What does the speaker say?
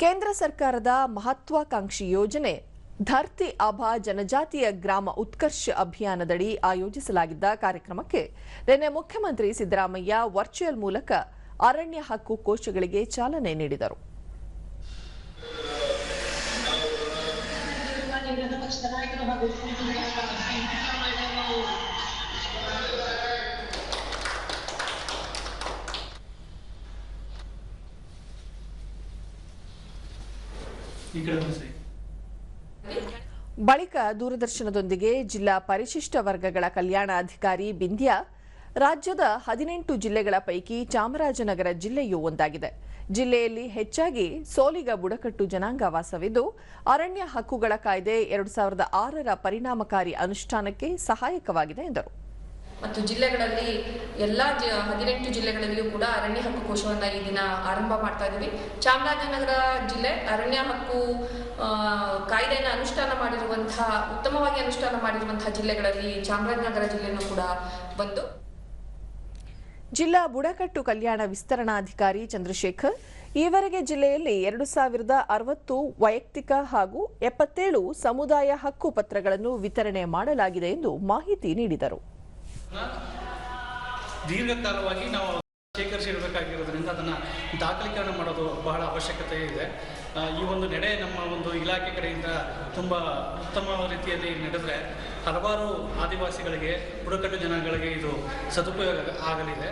ಕೇಂದ್ರ ಸರ್ಕಾರದ ಮಹತ್ವಾಕಾಂಕ್ಷಿ ಯೋಜನೆ, ಧರ್ತಿ ಆಭಾ ಜನಜಾತಿಯ ಗ್ರಾಮ ಉತ್ಕರ್ಷ ಅಭಿಯಾನದಡಿ ಆಯೋಜಿಸಲಾಗಿದ್ದ ಕಾರ್ಯಕ್ರಮಕ್ಕೆ ನಿನ್ನೆ ಮುಖ್ಯಮಂತ್ರಿ ಸಿದ್ದರಾಮಯ್ಯ ವರ್ಚುವಲ್ ಮೂಲಕ ಅರಣ್ಯ ಹಕ್ಕು ಕೋಶಗಳಿಗೆ ಚಾಲನೆ ನೀಡಿದರು. ಬಳಿಕ ದೂರದರ್ಶನದೊಂದಿಗೆ ಜಿಲ್ಲಾ ಪರಿಶಿಷ್ಟ ವರ್ಗಗಳ ಕಲ್ಯಾಣಾಧಿಕಾರಿ ಬಿಂದ್ಯಾ ರಾಜ್ಯದ ಹದಿನೆಂಟು ಜಿಲ್ಲೆಗಳ ಪೈಕಿ ಚಾಮರಾಜನಗರ ಜಿಲ್ಲೆಯೂ ಒಂದಾಗಿದೆ. ಜಿಲ್ಲೆಯಲ್ಲಿ ಹೆಚ್ಚಾಗಿ ಸೋಲಿಗ ಬುಡಕಟ್ಟು ಜನಾಂಗ ವಾಸವಿದ್ದು, ಅರಣ್ಯ ಹಕ್ಕುಗಳ ಕಾಯ್ದೆ ಎರಡು ಸಾವಿರದ ಆರರ ಪರಿಣಾಮಕಾರಿ ಅನುಷ್ಠಾನಕ್ಕೆ ಸಹಾಯಕವಾಗಿದೆ ಎಂದರು. ಮತ್ತು ಜಿಲ್ಲೆಗಳಲ್ಲಿ ಎಲ್ಲ ಜ ಹದಿನೆಂಟು ಜಿಲ್ಲೆಗಳಲ್ಲಿಯೂ ಕೂಡ ಅರಣ್ಯ ಹಕ್ಕು ಕೋಶವನ್ನು ಈ ದಿನ ಆರಂಭ ಮಾಡ್ತಾ ಇದ್ದೀವಿ ಚಾಮರಾಜನಗರ ಜಿಲ್ಲೆ ಅರಣ್ಯ ಹಕ್ಕು ಕಾಯ್ದೆಯನ್ನು ಅನುಷ್ಠಾನ ಮಾಡಿರುವಂತಹ, ಉತ್ತಮವಾಗಿ ಅನುಷ್ಠಾನ ಮಾಡಿರುವಂತಹ ಜಿಲ್ಲೆಗಳಲ್ಲಿ ಚಾಮರಾಜನಗರ ಜಿಲ್ಲೆನೂ ಕೂಡ ಒಂದು ಜಿಲ್ಲಾ ಬುಡಕಟ್ಟು ಕಲ್ಯಾಣ ವಿಸ್ತರಣಾಧಿಕಾರಿ ಚಂದ್ರಶೇಖರ್, ಈವರೆಗೆ ಜಿಲ್ಲೆಯಲ್ಲಿ ಎರಡು ಸಾವಿರದ ಅರವತ್ತು ವೈಯಕ್ತಿಕ ಹಾಗೂ ಎಪ್ಪತ್ತೇಳು ಸಮುದಾಯ ಹಕ್ಕು ಪತ್ರಗಳನ್ನು ವಿತರಣೆ ಮಾಡಲಾಗಿದೆ ಎಂದು ಮಾಹಿತಿ ನೀಡಿದರು. ದೀರ್ಘಕಾಲವಾಗಿ ನಾವು ಶೇಖರಿಸಿಡಬೇಕಾಗಿರೋದ್ರಿಂದ ಅದನ್ನು ದಾಖಲೀಕರಣ ಮಾಡೋದು ಬಹಳ ಅವಶ್ಯಕತೆ ಇದೆ. ಈ ಒಂದು ನಡೆ ನಮ್ಮ ಒಂದು ಇಲಾಖೆ ಕಡೆಯಿಂದ ತುಂಬ ಉತ್ತಮ ರೀತಿಯಲ್ಲಿ ನಡೆದರೆ ಹಲವಾರು ಆದಿವಾಸಿಗಳಿಗೆ, ಬುಡಕಟ್ಟು ಜನಗಳಿಗೆ ಇದು ಸದುಪಯೋಗ ಆಗಲಿದೆ.